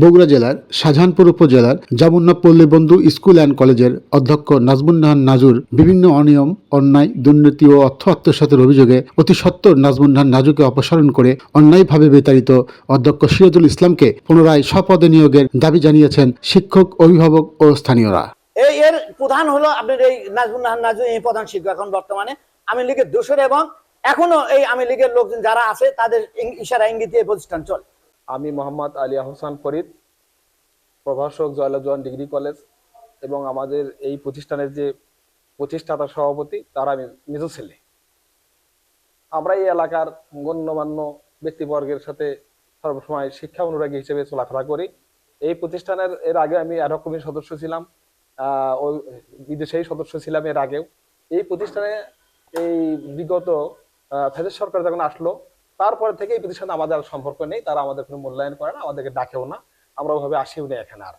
বগুড়া জেলার শাহজাহানপুর উপজেলার জামুন্না পল্লী বন্ধু স্কুল অ্যান্ড কলেজের অধ্যক্ষ নাজমুন্নাহান নাজুর বিভিন্ন অনিয়ম, অন্যায়, দুর্নীতি ও অর্থ আত্মসাতের অভিযোগে অতি সত্বর নাজমুন্নাহান নাজুকে অপসারণ করে অন্যায়ভাবে বিতাড়িত অধ্যক্ষ সিরাজুল ইসলামকে পুনরায় স্বপদে নিয়োগের দাবি জানিয়েছেন শিক্ষক, অভিভাবক ও স্থানীয়রা। এই এর প্রধান হলো আপনার এই নাজমুল নাহান নাজু, এই প্রধান শিক্ষক এখন বর্তমানে আমি লীগের দোষর এবং এখনও এই আমি লীগের লোকজন যারা আছে তাদের ইশারা ইঙ্গিতে প্রতিষ্ঠান চলে। আমি মোহাম্মদ আলী আহসান ফরিদ, প্রভাষক জয়লজওয়ান ডিগ্রি কলেজ এবং আমাদের এই প্রতিষ্ঠানের যে প্রতিষ্ঠাতা সভাপতি, তারা নিজ ছেলে। আমরা এই এলাকার গণ্যমান্য ব্যক্তিবর্গের সাথে সর্বসময় শিক্ষা অনুরাগী হিসেবে চলাফেরা করি। এই প্রতিষ্ঠানের, এর আগে আমি অ্যাডহক কমিটির সদস্য ছিলাম ওই বিদেশেই সদস্য ছিলাম এর আগেও। এই প্রতিষ্ঠানে এই বিগত ফেদের সরকার যখন আসলো তারপরে থেকে এই প্রতিষ্ঠানে আমাদের আর সম্পর্ক নেই, তারা আমাদের কোনো মূল্যায়ন করে না, আমাদেরকে ডাকেও না, আমরা ওইভাবে আসিও না এখানে আর।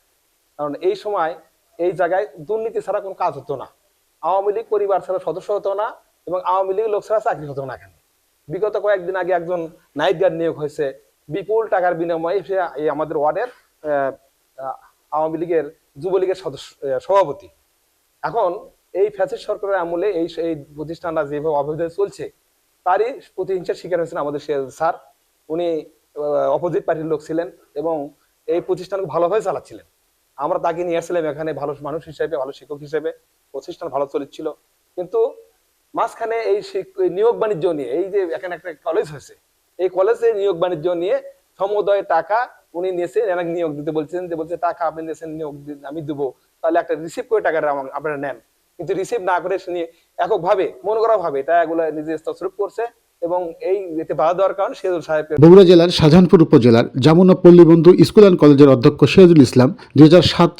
কারণ এই সময় এই জায়গায় দুর্নীতি ছাড়া কোনো কাজ হতো না। আওয়ামী লীগ পরিবার ছাড়া সদস্য হতো না এবং আওয়ামী লীগ লোক ছাড়া চাকরি হতো না এখানে। বিগত কয়েকদিন আগে একজন নাইট গার্ড নিয়োগ হয়েছে। বিপুল টাকার বিনিময়ে সে এই আমাদের ওয়ার্ডের আওয়ামী লীগের যুবলীগের সদস্য সভাপতি। এখন এই ফ্যাসিস্ট সরকারের আমলে এই এই প্রতিষ্ঠানটা যেভাবে অবৈধ চলছে তারই প্রতিহিংসার শিকার হয়েছেন আমাদের স্যার। উনি অপোজিট পার্টির লোক ছিলেন এবং এই প্রতিষ্ঠানকে ভালোভাবে চালাচ্ছিলেন। আমরা তাকে নিয়ে আসছিলাম এখানে ভালো মানুষ হিসেবে, ভালো শিক্ষক হিসেবে। প্রতিষ্ঠান ভালো চলেছিল। কিন্তু মাঝখানে এই নিয়োগ বাণিজ্য নিয়ে, এই যে এখানে একটা কলেজ হয়েছে, এই কলেজে নিয়োগ বাণিজ্য নিয়ে সমুদয় টাকা উনি নিয়েছে এনাকে নিয়োগ দিতে বলছেন যে, বলছে, টাকা আপনি নিয়েছেন, নিয়োগ আমি দেবো। তাহলে একটা রিসিভ করে টাকাটা আপনারা নেন। কিন্তু রিসিভ না করে নিয়ে এককভাবে মনে করা ভাবে এগুলো নিজে স্তস্বরূপ করছে। এবং এই এতে বাধা দেওয়ার কারণে সেজুল সাহেবকে বগুড়া জেলার শাহজাহানপুর উপজেলার জামুনা পল্লী বন্ধু স্কুল অ্যান্ড কলেজের অধ্যক্ষ সিরাজুল ইসলাম দুই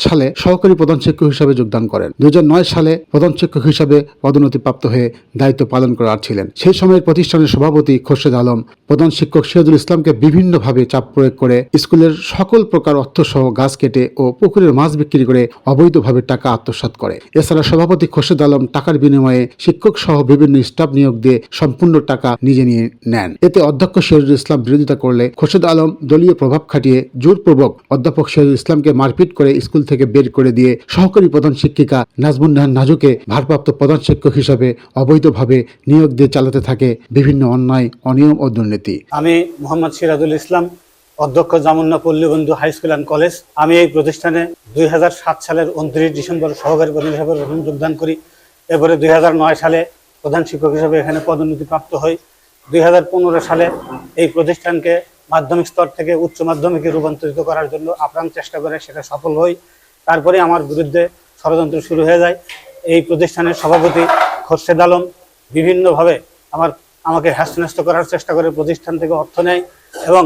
সালে সহকারী প্রধান শিক্ষক হিসাবে যোগদান করেন। দুই সালে প্রধান শিক্ষক হিসাবে পদোন্নতিপ্রাপ্ত হয়ে দায়িত্ব পালন করার ছিলেন। সেই সময়ের প্রতিষ্ঠানের সভাপতি খোরশেদ আলম প্রধান শিক্ষক সিরাজুল ইসলামকে বিভিন্নভাবে চাপ প্রয়োগ করে স্কুলের সকল প্রকার অর্থসহ গাছ কেটে ও পুকুরের মাছ বিক্রি করে অবৈধভাবে টাকা আত্মসাৎ করে। এছাড়া সভাপতি খোরশেদ আলম টাকার বিনিময়ে শিক্ষক সহ বিভিন্ন স্টাফ নিয়োগ দিয়ে সম্পূর্ণ টাকা নিজে নিয়ে নেন। এতে অধ্যক্ষ সিরাজুল ইসলাম বিরোধিতা করলে খোরশেদ আলম দলীয় প্রভাব খাটিয়ে জোরপূর্বক অধ্যাপক সিরাজুল ইসলামকে মারপিট করে স্কুল থেকে বের করে দিয়ে সহকারী প্রধান শিক্ষিকা নাজমুন্নাহান নাজুকে ভারপ্রাপ্ত প্রধান শিক্ষক হিসাবে অবৈধভাবে নিয়োগ দিয়ে চালাতে থাকে বিভিন্ন অন্যায়, অনিয়ম ও দুর্নীতি। আমি মোহাম্মদ সিরাজুল ইসলাম, অধ্যক্ষ Jamunna Pallibandhu high school and college. আমি এই প্রতিষ্ঠানে দুই হাজার সাত সালের উনত্রিশ ডিসেম্বর সহকারী প্রধান হিসাবে যোগদান করি। এরপরে দুই সালে প্রধান শিক্ষক হিসেবে এখানে পদোন্নতি প্রাপ্ত হই। দুই হাজার পনেরো সালে এই প্রতিষ্ঠানকে মাধ্যমিক স্তর থেকে উচ্চ মাধ্যমিকে রূপান্তরিত করার জন্য আপ্রাণ চেষ্টা করে সেটা সফল হই। তারপরে আমার বিরুদ্ধে ষড়যন্ত্র শুরু হয়ে যায়। এই প্রতিষ্ঠানের সভাপতি খোরশেদ আলম বিভিন্নভাবে আমার, আমাকে হ্যাস্ত করার চেষ্টা করে প্রতিষ্ঠান থেকে অর্থ নেয় এবং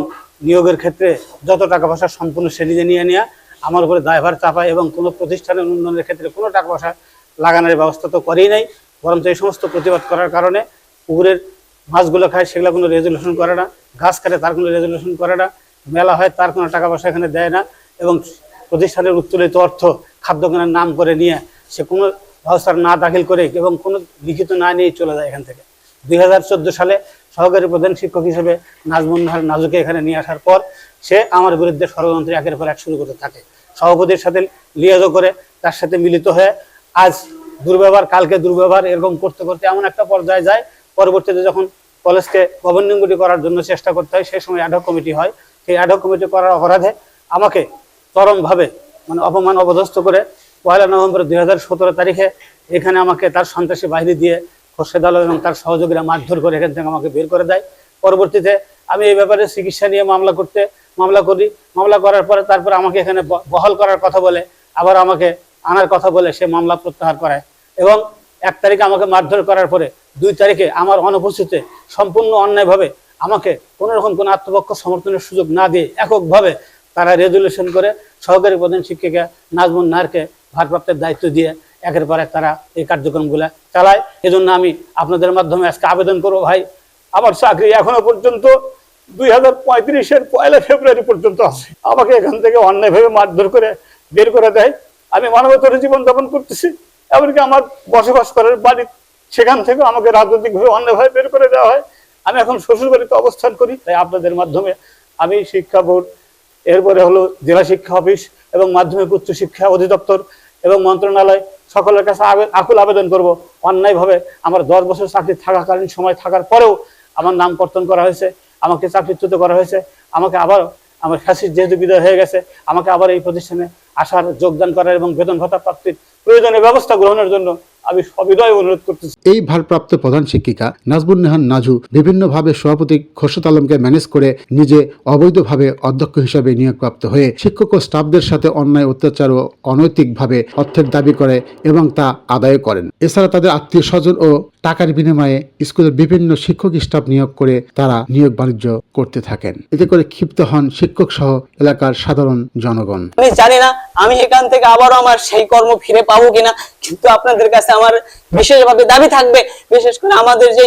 নিয়োগের ক্ষেত্রে যত টাকা পয়সা সম্পূর্ণ সে নিজে নিয়ে নেওয়া আমার উপরে দায়ভার চাপায় এবং কোনো প্রতিষ্ঠানের উন্নয়নের ক্ষেত্রে কোনো টাকা পয়সা লাগানোর ব্যবস্থা তো করেই নাই। বরঞ্চ এই সমস্ত প্রতিবাদ করার কারণে পুকুরের মাছগুলো খায়, সেগুলো কোনো রেজলিউশন করে না। গাছ কাটে, তার কোনো রেজলিউশন করে না। মেলা হয়, তার কোনো টাকা পয়সা এখানে দেয় না। এবং প্রতিষ্ঠানের উত্তোলিত অর্থ খাদ্য কেনার নাম করে নিয়ে সে কোনো ব্যবস্থা না দাখিল করে এবং কোনো লিখিত না নিয়ে চলে যায় এখান থেকে। দুই সালে সহকারী প্রধান শিক্ষক হিসেবে নাজমুন্নাহার নাজুকে এখানে নিয়ে আসার পর সে আমার বিরুদ্ধে ষড়যন্ত্র একের পর এক শুরু করতে থাকে। সভাপতির সাথে লিয়াজো করে, তার সাথে মিলিত হয়ে আজ দুর্ব্যবহার, কালকে দুর্ব্যবহার এরকম করতে করতে এমন একটা পর্যায়ে যায় পরবর্তীতে যখন কলেজকে গভর্নিং বডি করার জন্য চেষ্টা করতে হয়, সেই সময় অ্যাডহক কমিটি হয়। সেই অ্যাডহক কমিটি করার অপরাধে আমাকে চরমভাবে মানে অপমান অবদস্থ করে পয়লা নভেম্বর দুই হাজার সতেরো তারিখে এখানে আমাকে তার সন্ত্রাসী বাহিনী দিয়ে খোরশেদ আলম এবং তার সহযোগীরা মারধর করে এখান থেকে আমাকে বের করে দেয়। পরবর্তীতে আমি এই ব্যাপারে চিকিৎসা নিয়ে মামলা করতে, মামলা করি। মামলা করার পরে তারপর আমাকে এখানে বহাল করার কথা বলে, আবার আমাকে আনার কথা বলে সে মামলা প্রত্যাহার করায়। এবং এক তারিখে আমাকে মারধর করার পরে দুই তারিখে আমার অনুপস্থিতিতে সম্পূর্ণ অন্যায়ভাবে আমাকে কোনো রকম কোনো আত্মপক্ষ সমর্থনের সুযোগ না দিয়ে এককভাবে তারা রেজুলেশন করে সহকারী প্রধান শিক্ষিকা নাজমুন নাহারকে ভারপ্রাপ্তের দায়িত্ব দিয়ে একের পর এক তারা এই কার্যক্রমগুলো চালায়। এজন্য আমি আপনাদের মাধ্যমে আজকে আবেদন করব, ভাই। আমার চাকরি এখনও পর্যন্ত দুই হাজার পঁয়ত্রিশের পয়লা ফেব্রুয়ারি পর্যন্ত আছে। আমাকে এখান থেকে অন্যায়ভাবে মারধর করে বের করে দেয়। আমি মানবতার জীবন যাপন করতেছি। এমনকি আমার বসবাস করার বাড়ি সেখান থেকে আমাকে রাজনৈতিকভাবে অন্যভাবে বের করে দেওয়া হয়। আমি এখন শ্বশুর বাড়িতে অবস্থান করি, তাই আপনাদের মাধ্যমে আমি শিক্ষা বোর্ড, এরপরে হলো জেলা শিক্ষা অফিস এবং মাধ্যমিক উচ্চ শিক্ষা অধিদপ্তর এবং মন্ত্রণালয়, সকলের কাছে আকুল আবেদন করব। অন্যায়ভাবে আমার দশ বছর চাকরি থাকাকালীন সময় থাকার পরেও আমার নাম কর্তন করা হয়েছে, আমাকে চাকরিচ্যুত করা হয়েছে, আমাকে আবার, আমার ফ্যাসিস্ট যেহেতু বিদায় হয়ে গেছে, আমাকে আবার এই প্রতিষ্ঠানে আসার যোগদান করার এবং বেতন ভাতা প্রাপ্তির প্রয়োজনীয় ব্যবস্থা গ্রহণের জন্য আমি সবিনয় অনুরোধ করতেছি। এই ভারপ্রাপ্ত প্রধান শিক্ষিকা নাজবুল নেহান নাজু বিভিন্নভাবে সভাপতি খোরশেদ আলমকে ম্যানেজ করে নিজে অবৈধভাবে অধ্যক্ষ হিসাবে নিয়োগপ্রাপ্ত হয়ে শিক্ষক ও স্টাফদের সাথে অন্যায় অত্যাচার ও অনৈতিকভাবে অর্থের দাবি করে এবং তা আদায় করেন। এছাড়া তাদের আত্মীয় স্বজন ও টাকার বিনিময়ে স্কুলের বিভিন্ন শিক্ষক স্টাফ নিয়োগ করে তারা নিয়োগ বাণিজ্য করতে থাকেন। এতে করে ক্ষিপ্ত হন শিক্ষক সহ এলাকার সাধারণ জনগণ। আমি জানি না আমি এখান থেকে আবারও আমার সেই কর্ম ফিরে পাবো কিনা কিন্তু আপনাদের কাছে আমার বিশেষভাবে দাবি থাকবে। বিশেষ করে আমাদের যে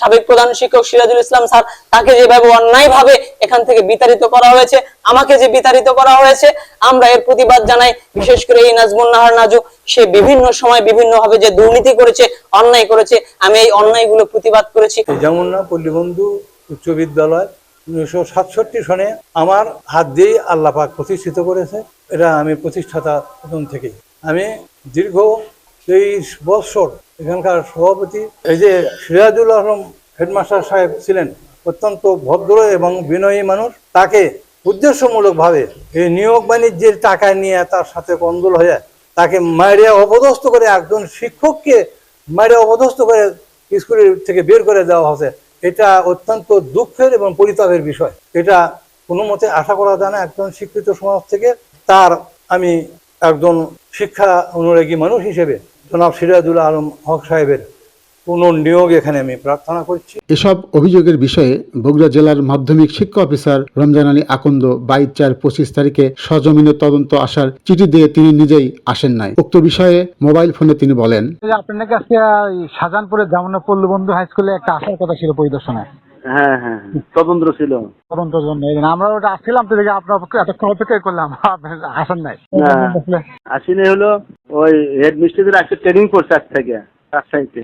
সাবেক প্রধান শিক্ষক সিরাজুল ইসলাম স্যার, তাকে যেভাবে অন্যায় ভাবে এখান থেকে বিতাড়িত করা হয়েছে, আমাকে যে বিতাড়িত করা হয়েছে, আমরা এর প্রতিবাদ জানাই। বিশেষ করে এই নাজমুন নাহার নাজু সে বিভিন্ন সময় বিভিন্ন ভাবে যে দুর্নীতি করেছে, অন্যায় করেছে, আমি এই অন্যায়গুলো প্রতিবাদ করেছি। যমুনা পল্লীবন্ধু উচ্চ বিদ্যালয়, উনিশশো সাতষট্টি সনে আমার হাত দিয়েই আল্লাপাক প্রতিষ্ঠিত করেছে। এটা আমি প্রতিষ্ঠাতা প্রথম থেকেই। আমি দীর্ঘ তেইশ বৎসর এখানকার সভাপতি। এই যে সিরাজুল আলম হেডমাস্টার সাহেব ছিলেন, অত্যন্ত ভদ্র এবং বিনয়ী মানুষ। তাকে উদ্দেশ্যমূলকভাবে এই নিয়োগ বাণিজ্যের টাকা নিয়ে তার সাথে কন্দল হয়ে তাকে মারিয়া অপদস্থ করে একজন শিক্ষককে মারিয়া অপদস্থ করে স্কুলের থেকে বের করে দেওয়া হয়েছে। এটা অত্যন্ত দুঃখের এবং পরিতাপের বিষয়। এটা কোনো মতে আশা করা যায় না একজন শিক্ষিত সমাজ থেকে। তার আমি একজন শিক্ষা অনুরাগী মানুষ হিসেবে জনাব সিরাজুল আলম হক সাহেবের পুনর্নিয়োগ এখানে আমি প্রার্থনা করছি। এসব অভিযোগের বিষয়ে বগুড়া জেলার মাধ্যমিক শিক্ষা অফিসার রমজান আলী আকন্দ বাইশ চার পঁচিশ তারিখে সজমিনে তদন্ত আসার চিঠি দিয়ে তিনি নিজেই আসেন নাই। উক্ত বিষয়ে মোবাইল ফোনে তিনি বলেন আপনার কাছে এই শাহজাহানপুরের জামুনা পল্লী বন্ধু হাই স্কুলে একটা আসার কথা ছিল পরিদর্শনে। হ্যাঁ হ্যাঁ হ্যাঁ। ছিল। জন্য। আমরা ওটা আসছিলাম তো দেখে আপনার এতক্ষণ করলাম। আসেন নাই। আসিনে হলো ওই হেড মিস্ত্রিদের ট্রেনিং করছে আজ থেকে রাজশাহীতে।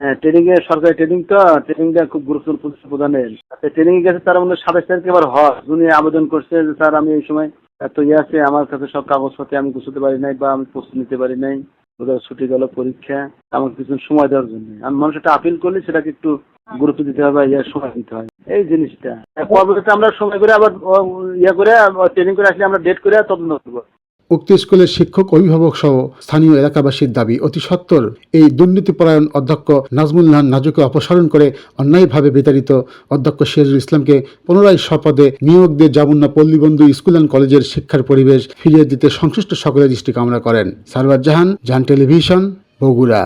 হ্যাঁ ট্রেনিং এ সরকারি ট্রেনিং তো ট্রেনিংটা খুব গুরুত্বপূর্ণ প্রতিষ্ঠা প্রদানের ট্রেনিং এ গেছে তার মধ্যে সাতাশ তারিখে এবার হয় উনি আবেদন করছে যে স্যার আমি এই সময় এত ইয়ে আছে আমার কাছে সব কাগজপত্র আমি গুছাতে পারি নাই বা আমি প্রস্তুত নিতে পারি নাই। ওদের ছুটি গেল পরীক্ষা আমাকে কিছু সময় দেওয়ার জন্য। আমি মানুষ একটা আপিল করলে সেটাকে একটু গুরুত্ব দিতে হবে ইয়ে সময় দিতে হয়। এই জিনিসটা। পরবর্তীতে আমরা সময় করে আবার ইয়ে করে ট্রেনিং করে আসলে আমরা ডেট করে তদন্ত করব। উক্ত স্কুলের শিক্ষক, অভিভাবক সহ স্থানীয় এলাকাবাসীর দাবি অতি সত্বর এই দুর্নীতিপরায়ণ অধ্যক্ষ নাজমুল্লাহ নাজুকে অপসারণ করে অন্যায়ভাবে বিতাড়িত অধ্যক্ষ সিরাজুল ইসলামকে পুনরায় স্বপদে নিয়োগ দিয়ে জামুন্না পল্লীবন্ধু স্কুল অ্যান্ড কলেজের শিক্ষার পরিবেশ ফিরিয়ে দিতে সংশ্লিষ্ট সকলের দৃষ্টি কামনা করেন। সারওয়ার জাহান জাহান টেলিভিশন, বগুড়া।